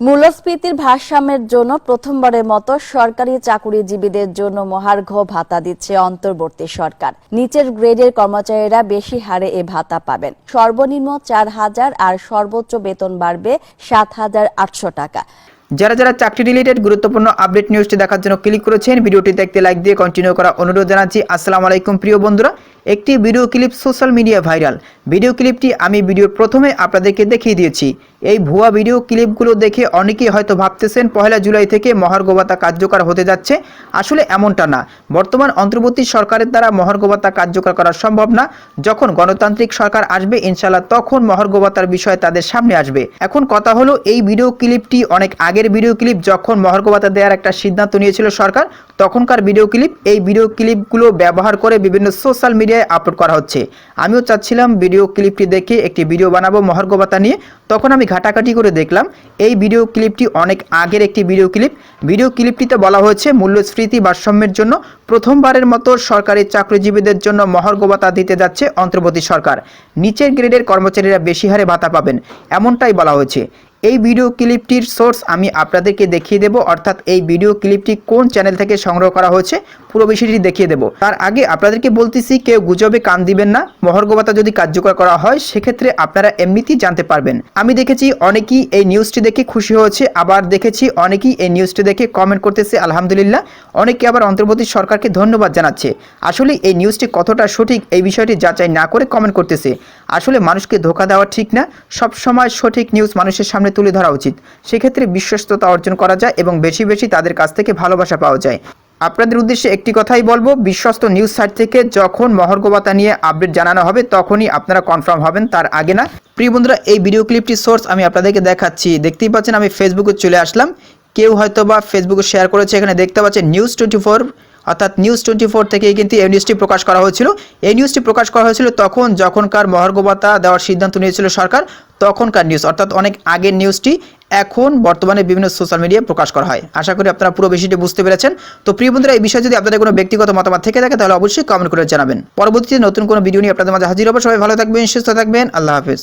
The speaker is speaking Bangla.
মূল্যস্ফীতির ভারসাম্যের জন্য প্রথমবারের মতো সরকারি চাকুরিজীবীদের জন্য মহার্ঘ ভাতা দিচ্ছে অন্তর্বর্তী সরকার। নিচের গ্রেডের কর্মচারীরা বেশি হারে এ ভাতা পাবেন। সর্বনিম্ন চার হাজার আর সর্বোচ্চ বেতন বাড়বে সাত হাজার আটশো টাকা। যারা যারা চাকরি রিলেটেড গুরুত্বপূর্ণ আপডেট নিউজটি দেখার জন্য ক্লিক করেছেন, ভিডিওটি দেখতে লাইক দিয়ে কন্টিনিউ করা অনুরোধ জানাচ্ছি। আসসালামু আলাইকুম প্রিয় বন্ধুরা। একটি video clip social media viral. Video ক্লিপটি আমি ভিডিওর প্রথমে আপনাদেরকে দেখিয়ে দিয়েছি। এই ভুয়া ভিডিও ক্লিপগুলো দেখে অনেকেই হয়তো ভাবতেছেন পহেলা জুলাই থেকে মহার্গবতা কার্যকর হতে যাচ্ছে। আসলে এমনটা না। বর্তমান অন্তর্বর্তী সরকারের দ্বারা মহার্গবতা কার্যকর করা সম্ভব না। যখন গণতান্ত্রিক সরকার আসবে ইনশাল্লাহ তখন মহার্গবতার বিষয় তাদের সামনে আসবে। এখন কথা হলো, এই ভিডিও ক্লিপটি অনেক আগের ভিডিও ক্লিপ। যখন মহার্গবতা দেওয়ার একটা সিদ্ধান্ত নিয়েছিল সরকার, তখনকার ভিডিও ক্লিপ। এই ভিডিও ক্লিপগুলো ব্যবহার করে বিভিন্ন সোশ্যাল মিডিয়ায় আপলোড করা হচ্ছে। আমিও চাচ্ছিলাম ভিডিও ক্লিপটি দেখে একটি ভিডিও বানাবো মহার্গবতা নিয়ে। তখন আমি ঘাটাঘাটি করে দেখলাম, এই ভিডিও ক্লিপটি অনেক আগের একটি ভিডিও ক্লিপ ভিডিও ক্লিপটিতে বলা হয়েছে মূল্যস্ফীতি ভারসাম্যের জন্য প্রথমবারের মতো সরকারি চাকরিজীবীদের জন্য মহার্গবতা দিতে যাচ্ছে অন্তর্বর্তী সরকার। নিচের গ্রেডের কর্মচারীরা বেশি হারে ভাতা পাবেন, এমনটাই বলা হয়েছে। এই ভিডিও ক্লিপটির সোর্স আমি আপনাদেরকে দেখিয়ে দেব, অর্থাৎ এই ভিডিও ক্লিপটি কোন চ্যানেল থেকে সংগ্রহ করা হয়েছে, পুরো বিষয়টি দেখিয়ে দেব। তার আগে আপনাদেরকে বলতেছি, কেউ গুজবে কান দিবেন না, মহর্গবতা যদি কার্যকর করা হয়, সেক্ষেত্রে আপনারা এমনিতেই জানতে পারবেন। আমি দেখেছি অনেকেই এই নিউজটি দেখে খুশি হয়েছে, আবার দেখেছি অনেকেই এই নিউজটি দেখে কমেন্ট করতেছে, আলহামদুলিল্লাহ। অনেকে আবার অন্তর্বর্তী সরকারকে ধন্যবাদ জানাচ্ছে। আসলে এই নিউজটি কতটা সঠিক, এই বিষয়টি যাচাই না করে কমেন্ট করতেছে। আসলে মানুষকে ধোকা দেওয়া ঠিক না সব সময় সঠিক নিউজ মানুষের সামনে তুলে ধরা উচিত। সেক্ষেত্রে বিশ্বস্ততা অর্জন করা যায় এবং বেশি বেশি তাদের কাছ থেকে ভালোবাসা পাওয়া যায়। আপনাদের উদ্দেশ্যে একটি কথাই বলব, বিশ্বস্ত নিউজ সাইট থেকে যখন মহর্গবতা নিয়ে আপডেট জানানো হবে, তখনই আপনারা কনফার্ম হবেন, তার আগে না। প্রিয় বন্ধুরা, এই ভিডিও ক্লিপটি সোর্স আমি আপনাদেরকে দেখাচ্ছি। দেখতেই পাচ্ছেন, আমি ফেসবুকে চলে আসলাম। কেউ হয়তো বা ফেসবুকে শেয়ার করেছে, এখানে দেখতে পাচ্ছেন নিউজ টোয়েন্টি অর্থাৎ নিউজ টোয়েন্টি ফোর থেকে কিন্তু এই নিউজটি প্রকাশ করা হয়েছিল। এই নিউজটি প্রকাশ করা হয়েছিল তখন যখনকার মহার্গবতা দেওয়ার সিদ্ধান্ত নিয়েছিল সরকার, তখনকার নিউজ অর্থাৎ অনেক আগের নিউজটি এখন বর্তমানে বিভিন্ন সোশ্যাল মিডিয়ায় প্রকাশ করা হয়। আশা করি আপনারা পুরো বিষয়টি বুঝতে পেরেছেন। তো প্রিয় বন্ধুরা, এই বিষয়ে যদি আপনাদের কোনো ব্যক্তিগত মতামত থেকে থাকে, তাহলে অবশ্যই কমেন্ট করে জানাবেন। পরবর্তীতে নতুন কোনো ভিডিও নিয়ে আপনাদের মাঝে হাজির হবে। সবাই ভালো থাকবেন, সুস্থ থাকবেন। আল্লাহ হাফেজ।